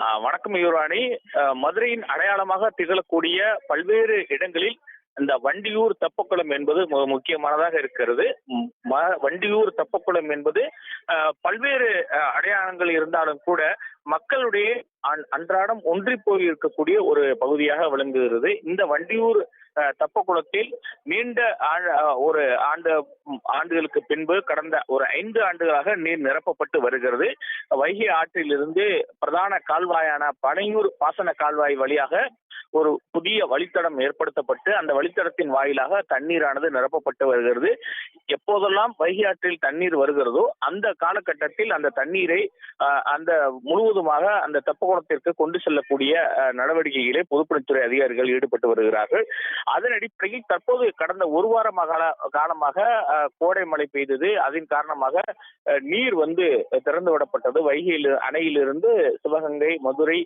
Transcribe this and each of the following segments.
வணக்கம் யுவராணி. மதுரையின் அடையாளமாக திகழக்கூடிய பல்வேறு இடங்களில் இந்த வண்டியூர் தெப்பக்குளம் என்பது முக்கியமானதாக இருக்கிறது. வண்டியூர் தெப்பக்குளம் என்பது பல்வேறு அடையாளங்கள் இருந்தாலும் கூட மக்களுடைய அன்- அன்றாடம் ஒன்றி போய் இருக்கக்கூடிய ஒரு பகுதியாக விளங்குகிறது. இந்த வண்டியூர் தெப்பக்குளத்தில் நீண்ட ஒரு ஆண்டு ஆண்டுகளுக்கு பின்பு கடந்த ஒரு ஐந்து ஆண்டுகளாக நீர் நிரப்பப்பட்டு வருகிறது. வைகை ஆற்றிலிருந்து பிரதான கால்வாயான பனையூர் பாசன கால்வாய் வழியாக ஒரு புதிய வழித்தடம் ஏற்படுத்தப்பட்டு அந்த வழித்தடத்தின் வாயிலாக தண்ணீரானது நிரப்பப்பட்டு வருகிறது. எப்போதெல்லாம் வைகை ஆற்றில் தண்ணீர் வருகிறதோ அந்த காலகட்டத்தில் அந்த தண்ணீரை அந்த முழுவதுமாக அந்த தெப்பகோணத்திற்கு கொண்டு செல்லக்கூடிய நடவடிக்கைகளை பொதுப்பணித்துறை அதிகாரிகள் ஈடுபட்டு வருகிறார்கள். அதன் அடிப்படையில் தற்போது கடந்த ஒரு வார காலமாக கோடை மழை பெய்தது. அதன் காரணமாக நீர் வந்து திறந்து விடப்பட்டது. வைகையில் அணையிலிருந்து சிவகங்கை மதுரை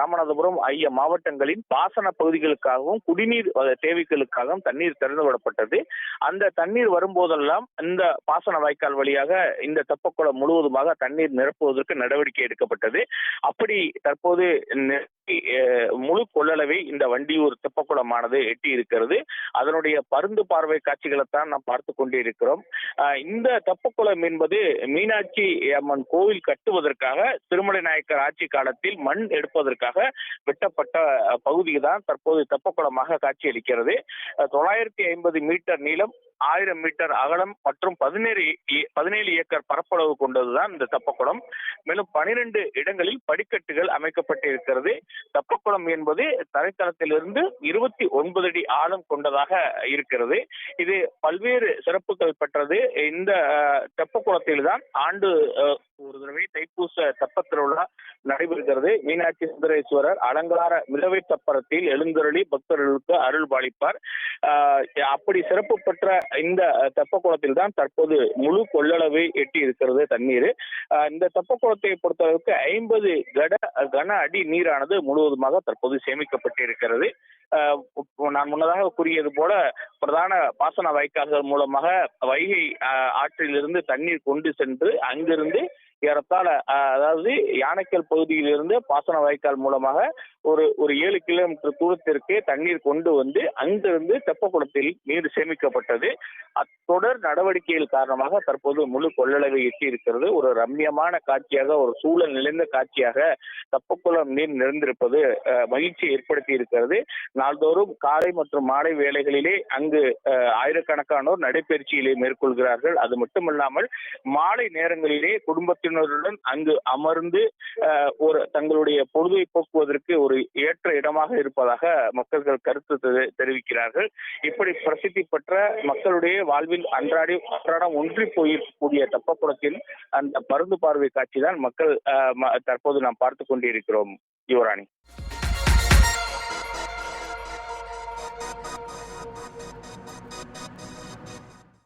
ராமநாதபுரம் ஆகிய மாவட்டங்களின் பாசன பகுதிகளுக்காகவும் குடிநீர் தேவைகளுக்காகவும் தண்ணீர் திறந்து விடப்பட்டது. அந்த தண்ணீர் வரும்போது வரும்போதெல்லாம் இந்த பாசன வாய்க்கால் வழியாக இந்த தெப்பக்குளம் முழுவதுமாக தண்ணீர் நிரப்புவதற்கு நடவடிக்கை எடுக்கப்பட்டது. அப்படி தற்போது முழு கொள்ளளவை இந்த வண்டியூர் தெப்பக்குளமானது எட்டி இருக்கிறது. அதனுடைய பருந்து பார்வை காட்சிகளை தான் நாம் பார்த்து கொண்டிருக்கிறோம் இருக்கிறோம். இந்த தெப்பக்குளம் என்பது மீனாட்சி அம்மன் கோவில் கட்டுவதற்காக திருமலை நாயக்கர் ஆட்சி காலத்தில் மண் எடுப்பதற்காக வெட்டப்பட்ட பகுதி தான் தற்போது தெப்பக்குளமாக காட்சியளிக்கிறது. தொள்ளாயிரத்தி ஐம்பது மீட்டர் நீளம் ஆயிரம் மீட்டர் அகலம் மற்றும் பதினேழு பதினேழு ஏக்கர் பரப்பளவு கொண்டதுதான் இந்த தெப்பக்குளம். மேலும் பனிரெண்டு இடங்களில் படிக்கட்டுகள் அமைக்கப்பட்டிருக்கிறது. தப்பக்குளம் என்பது தரைத்தளத்திலிருந்து இருபத்தி ஒன்பது அடி ஆழம் கொண்டதாக இருக்கிறது. இது பல்வேறு சிறப்புகள் பெற்றது. இந்த தெப்பக்குளத்தில் தான் ஆண்டு ஒரு தடவை தைப்பூச தெப்பத் திருவிழா நடைபெறுகிறது. மீனாட்சி சுந்தரேஸ்வரர் அலங்கார மிதவை தப்பரத்தில் எழுந்தருளி பக்தர்களுக்கு அருள் பாலிப்பார். ஆஹ் அப்படி சிறப்பு பெற்ற இந்த தெப்பக்குளத்தில் தான் தற்போது முழு கொள்ளளவை எட்டி இருக்கிறது தண்ணீர். ஆஹ் இந்த தெப்பக்குளத்தை பொறுத்தளவுக்கு ஐம்பது கட கன அடி நீரானது முழுவதுமாக தற்போது சேமிக்கப்பட்டிருக்கிறது. நான் முன்னதாக கூறியது போல பிரதான பாசன வாய்க்கால்கள் மூலமாக வைகை ஆற்றிலிருந்து தண்ணீர் கொண்டு சென்று அங்கிருந்து ஏறத்தாழ அதாவது யானைக்கல் பகுதியிலிருந்து பாசன வாய்க்கால் மூலமாக ஒரு ஒரு ஏழு கிலோமீட்டர் தூரத்திற்கு தண்ணீர் கொண்டு வந்து அங்கிருந்து தெப்பக்குளத்தில் நீர் சேமிக்கப்பட்டது. அத்தொடர் நடவடிக்கைகள் காரணமாக தற்போது முழு கொள்ளளவை எட்டியிருக்கிறது. ஒரு ரம்மியமான காட்சியாக ஒரு சூழல் நிறைந்த காட்சியாக தெப்பக்குளம் நீர் நிறைந்திருப்பது அஹ், மகிழ்ச்சியை ஏற்படுத்தி இருக்கிறது நாள்தோறும் காலை மற்றும் மாலை வேளைகளிலே அங்கு அஹ், ஆயிரக்கணக்கானோர் நடைபயிற்சியிலே மேற்கொள்கிறார்கள். அது மட்டுமல்லாமல் மாலை நேரங்களிலே குடும்பத்தினருடன் அங்கு அமர்ந்து ஒரு தங்களுடைய பொழுதை போக்குவதற்கு ஒரு ஏற்ற இடமாக இருப்பதாக மக்கள்கள் கருத்து தெரி- தெரிவிக்கிறார்கள். இப்படி பிரசித்தி பெற்ற மக்களுடைய வாழ்வில் அன்றாடி அன்றாடம் ஒன்றி போயிருக்கக்கூடிய தெப்பக்குளத்தில் அந்த பருந்து பார்வை காட்சி தான் மக்கள் தற்போது நாம் பார்த்து கொண்டிருக்கிறோம். யுவராணி.